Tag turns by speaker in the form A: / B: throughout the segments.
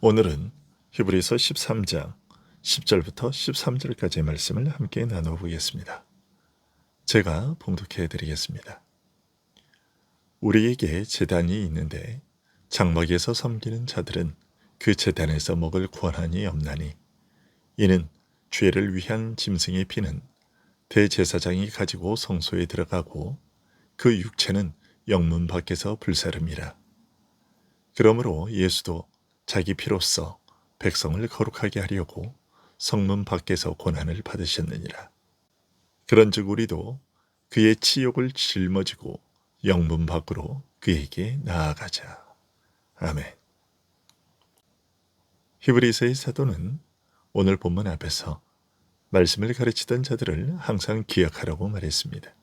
A: 오늘은 히브리서 13장 10절부터 13절까지의 말씀을 함께 나눠보겠습니다. 제가 봉독해 드리겠습니다. 우리에게 재단이 있는데 장막에서 섬기는 자들은 그 재단에서 먹을 권한이 없나니 이는 죄를 위한 짐승의 피는 대제사장이 가지고 성소에 들어가고 그 육체는 영문 밖에서 불사름이라. 그러므로 예수도 자기 피로써 백성을 거룩하게 하려고 성문 밖에서 고난을 받으셨느니라. 그런즉 우리도 그의 치욕을 짊어지고 영문 밖으로 그에게 나아가자. 아멘. 히브리서의 사도는 오늘 본문 앞에서 말씀을 가르치던 자들을 항상 기억하라고 말했습니다.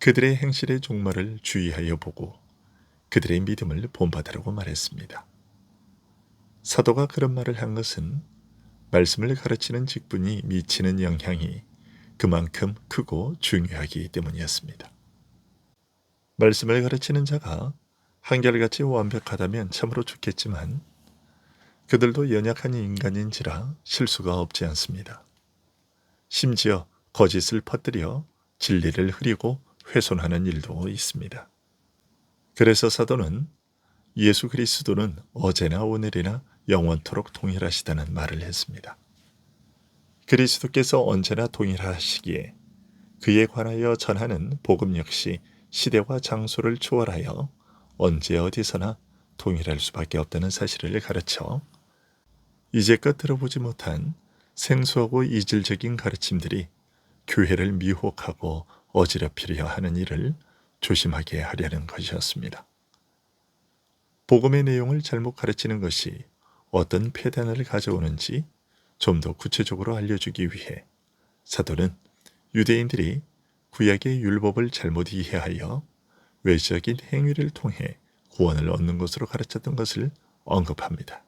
A: 그들의 행실의 종말을 주의하여 보고 그들의 믿음을 본받으라고 말했습니다. 사도가 그런 말을 한 것은 말씀을 가르치는 직분이 미치는 영향이 그만큼 크고 중요하기 때문이었습니다. 말씀을 가르치는 자가 한결같이 완벽하다면 참으로 좋겠지만 그들도 연약한 인간인지라 실수가 없지 않습니다. 심지어 거짓을 퍼뜨려 진리를 흐리고 훼손하는 일도 있습니다. 그래서 사도는 예수 그리스도는 어제나 오늘이나 영원토록 동일하시다는 말을 했습니다. 그리스도께서 언제나 동일하시기에 그에 관하여 전하는 복음 역시 시대와 장소를 초월하여 언제 어디서나 동일할 수밖에 없다는 사실을 가르쳐 이제껏 들어보지 못한 생소하고 이질적인 가르침들이 교회를 미혹하고 어지럽히려 하는 일을 조심하게 하려는 것이었습니다. 복음의 내용을 잘못 가르치는 것이 어떤 폐단을 가져오는지 좀 더 구체적으로 알려주기 위해 사도는 유대인들이 구약의 율법을 잘못 이해하여 외적인 행위를 통해 구원을 얻는 것으로 가르쳤던 것을 언급합니다.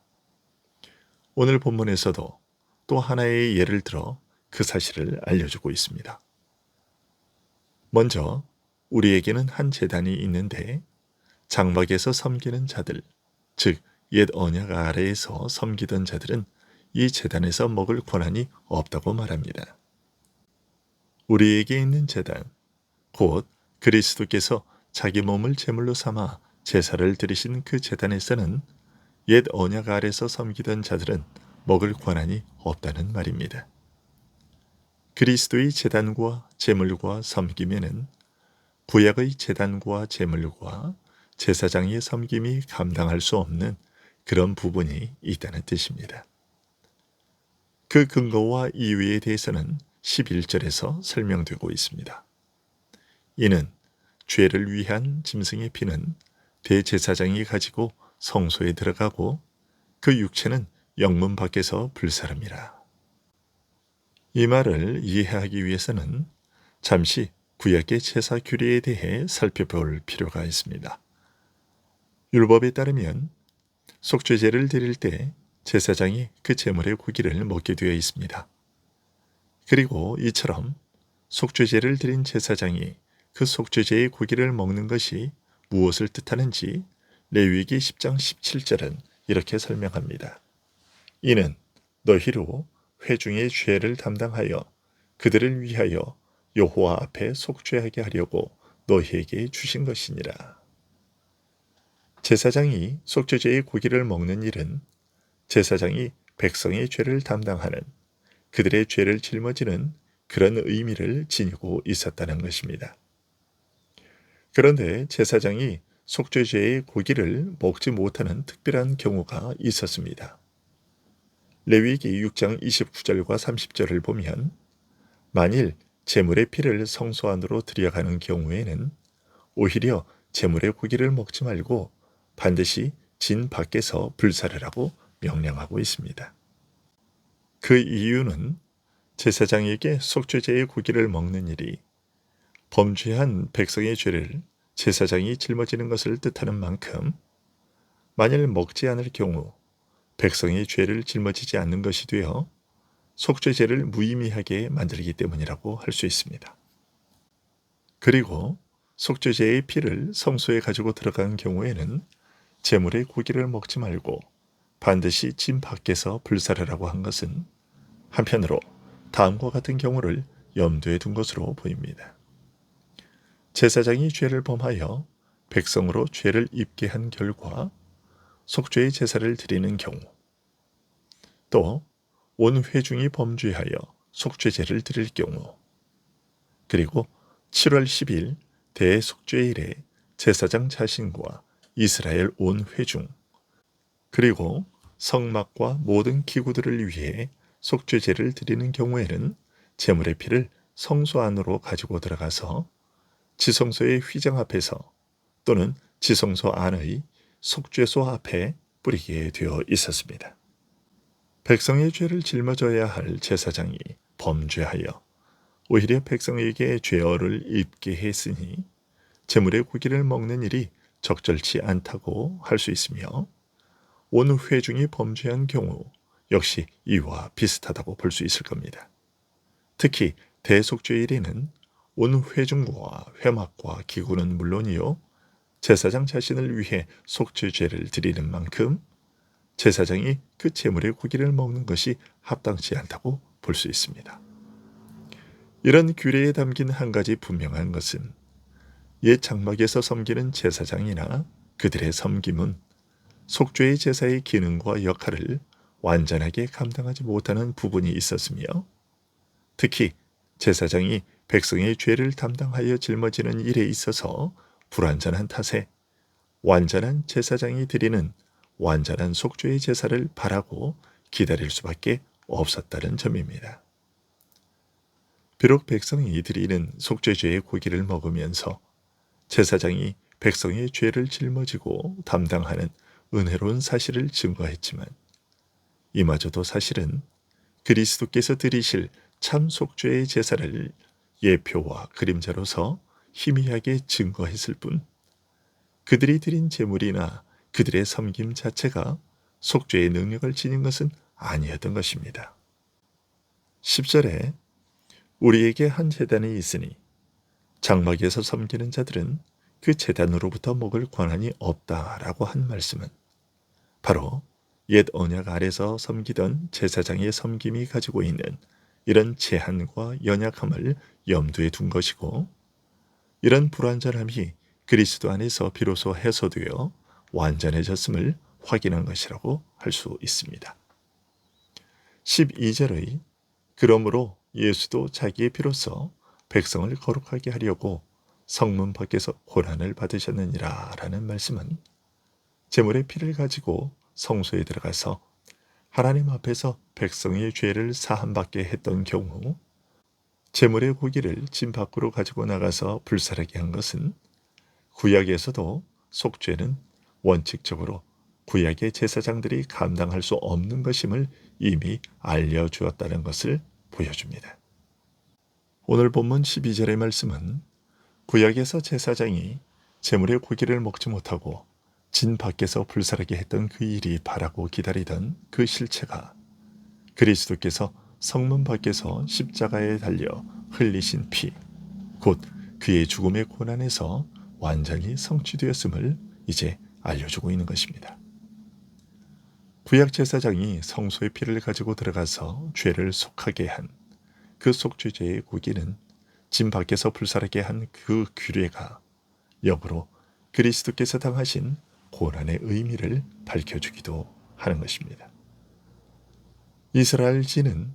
A: 오늘 본문에서도 또 하나의 예를 들어 그 사실을 알려주고 있습니다. 먼저 우리에게는 한 재단이 있는데 장막에서 섬기는 자들, 즉 옛 언약 아래에서 섬기던 자들은 이 재단에서 먹을 권한이 없다고 말합니다. 우리에게 있는 재단, 곧 그리스도께서 자기 몸을 제물로 삼아 제사를 드리신 그 재단에서는 옛 언약 아래서 섬기던 자들은 먹을 권한이 없다는 말입니다. 그리스도의 재단과 제물과 섬기면은 구약의 재단과 제물과 제사장의 섬김이 감당할 수 없는 그런 부분이 있다는 뜻입니다. 그 근거와 이유에 대해서는 11절에서 설명되고 있습니다. 이는 죄를 위한 짐승의 피는 대제사장이 가지고 성소에 들어가고 그 육체는 영문 밖에서 불사름이라. 이 말을 이해하기 위해서는 잠시 구약의 제사 규례에 대해 살펴볼 필요가 있습니다. 율법에 따르면 속죄제를 드릴 때 제사장이 그 제물의 고기를 먹게 되어 있습니다. 그리고 이처럼 속죄제를 드린 제사장이 그 속죄제의 고기를 먹는 것이 무엇을 뜻하는지 레위기 10장 17절은 이렇게 설명합니다. 이는 너희로 회중의 죄를 담당하여 그들을 위하여 여호와 앞에 속죄하게 하려고 너희에게 주신 것이니라. 제사장이 속죄제의 고기를 먹는 일은 제사장이 백성의 죄를 담당하는 그들의 죄를 짊어지는 그런 의미를 지니고 있었다는 것입니다. 그런데 제사장이 속죄제의 고기를 먹지 못하는 특별한 경우가 있었습니다. 레위기 6장 29절과 30절을 보면 만일 제물의 피를 성소 안으로 들여가는 경우에는 오히려 제물의 고기를 먹지 말고 반드시 진 밖에서 불사르라고 명령하고 있습니다. 그 이유는 제사장에게 속죄제의 고기를 먹는 일이 범죄한 백성의 죄를 제사장이 짊어지는 것을 뜻하는 만큼 만일 먹지 않을 경우 백성의 죄를 짊어지지 않는 것이 되어 속죄제를 무의미하게 만들기 때문이라고 할 수 있습니다. 그리고 속죄제의 피를 성소에 가지고 들어간 경우에는 제물의 고기를 먹지 말고 반드시 진 밖에서 불사르라고 한 것은 한편으로 다음과 같은 경우를 염두에 둔 것으로 보입니다. 제사장이 죄를 범하여 백성으로 죄를 입게 한 결과 속죄의 제사를 드리는 경우 또 온 회중이 범죄하여 속죄제를 드릴 경우 그리고 7월 10일 대속죄일에 제사장 자신과 이스라엘 온 회중 그리고 성막과 모든 기구들을 위해 속죄제를 드리는 경우에는 제물의 피를 성소 안으로 가지고 들어가서 지성소의 휘장 앞에서 또는 지성소 안의 속죄소 앞에 뿌리게 되어 있었습니다. 백성의 죄를 짊어져야 할 제사장이 범죄하여 오히려 백성에게 죄어를 입게 했으니 제물의 고기를 먹는 일이 적절치 않다고 할 수 있으며 온 회중이 범죄한 경우 역시 이와 비슷하다고 볼 수 있을 겁니다. 특히 대속죄일에는 온 회중과 회막과 기구는 물론이요 제사장 자신을 위해 속죄죄를 드리는 만큼 제사장이 그 제물의 고기를 먹는 것이 합당치 않다고 볼 수 있습니다. 이런 규례에 담긴 한 가지 분명한 것은 옛 장막에서 섬기는 제사장이나 그들의 섬김은 속죄의 제사의 기능과 역할을 완전하게 감당하지 못하는 부분이 있었으며 특히 제사장이 백성의 죄를 담당하여 짊어지는 일에 있어서 불완전한 탓에 완전한 제사장이 드리는 완전한 속죄의 제사를 바라고 기다릴 수밖에 없었다는 점입니다. 비록 백성이 드리는 속죄죄의 고기를 먹으면서 제사장이 백성의 죄를 짊어지고 담당하는 은혜로운 사실을 증거했지만 이마저도 사실은 그리스도께서 드리실 참 속죄의 제사를 예표와 그림자로서 희미하게 증거했을 뿐 그들이 드린 제물이나 그들의 섬김 자체가 속죄의 능력을 지닌 것은 아니었던 것입니다. 10절에 우리에게 한 재단이 있으니 장막에서 섬기는 자들은 그 재단으로부터 먹을 권한이 없다라고 한 말씀은 바로 옛 언약 아래서 섬기던 제사장의 섬김이 가지고 있는 이런 제한과 연약함을 염두에 둔 것이고 이런 불완전함이 그리스도 안에서 비로소 해소되어 완전해졌음을 확인한 것이라고 할 수 있습니다. 12절의 그러므로 예수도 자기의 피로써 백성을 거룩하게 하려고 성문 밖에서 고난을 받으셨느니라 라는 말씀은 제물의 피를 가지고 성소에 들어가서 하나님 앞에서 백성의 죄를 사함받게 했던 경우 제물의 고기를 진 밖으로 가지고 나가서 불사르게 한 것은 구약에서도 속죄는 원칙적으로 구약의 제사장들이 감당할 수 없는 것임을 이미 알려주었다는 것을 보여줍니다. 오늘 본문 12절의 말씀은 구약에서 제사장이 제물의 고기를 먹지 못하고 진 밖에서 불사르게 했던 그 일이 바라고 기다리던 그 실체가 그리스도께서 성문 밖에서 십자가에 달려 흘리신 피, 곧 그의 죽음의 고난에서 완전히 성취되었음을 이제 알려주고 있는 것입니다. 구약 제사장이 성소의 피를 가지고 들어가서 죄를 속하게 한 그 속죄제의 고기는 진 밖에서 불사르게 한 그 규례가 역으로 그리스도께서 당하신 고난의 의미를 밝혀주기도 하는 것입니다. 이스라엘 진은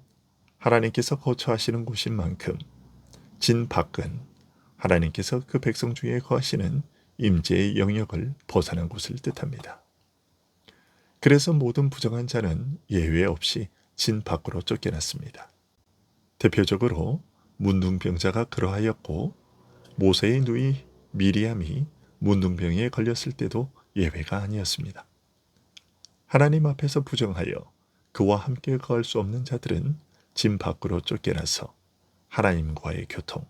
A: 하나님께서 거처하시는 곳인 만큼 진 밖은 하나님께서 그 백성 중에 거하시는 임재의 영역을 벗어난 곳을 뜻합니다. 그래서 모든 부정한 자는 예외 없이 진 밖으로 쫓겨났습니다. 대표적으로 문둥병자가 그러하였고 모세의 누이 미리암이 문둥병에 걸렸을 때도 예외가 아니었습니다. 하나님 앞에서 부정하여 그와 함께 거할 수 없는 자들은 진 밖으로 쫓겨나서 하나님과의 교통,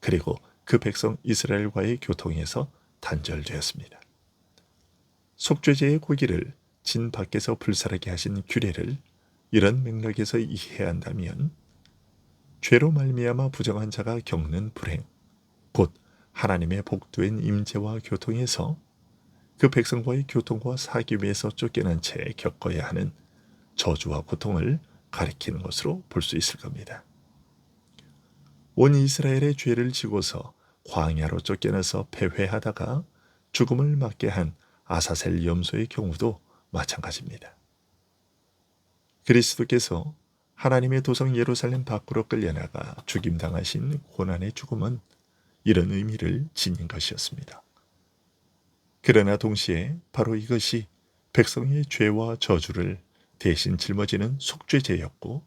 A: 그리고 그 백성 이스라엘과의 교통에서 단절되었습니다. 속죄제의 고기를 진 밖에서 불사르게 하신 규례를 이런 맥락에서 이해해야 한다면 죄로 말미암아 부정한 자가 겪는 불행, 곧 하나님의 복된 임재와 교통에서 그 백성과의 교통과 위해서 쫓겨난 채 겪어야 하는 저주와 고통을 가리키는 것으로 볼 수 있을 겁니다. 온 이스라엘의 죄를 지고서 광야로 쫓겨나서 패회하다가 죽음을 맞게 한 아사셀 염소의 경우도 마찬가지입니다. 그리스도께서 하나님의 도성 예루살렘 밖으로 끌려나가 죽임당하신 고난의 죽음은 이런 의미를 지닌 것이었습니다. 그러나 동시에 바로 이것이 백성의 죄와 저주를 대신 짊어지는 속죄제였고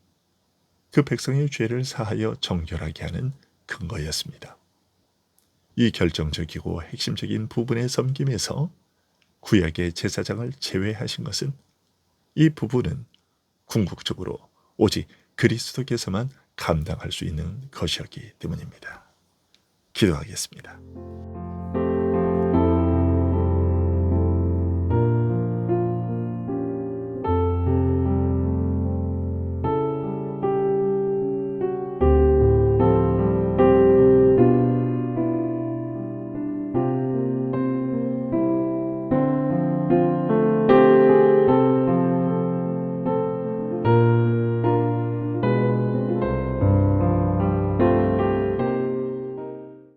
A: 그 백성의 죄를 사하여 정결하게 하는 근거였습니다. 이 결정적이고 핵심적인 부분의 섬김에서 구약의 제사장을 제외하신 것은 이 부분은 궁극적으로 오직 그리스도께서만 감당할 수 있는 것이었기 때문입니다. 기도하겠습니다.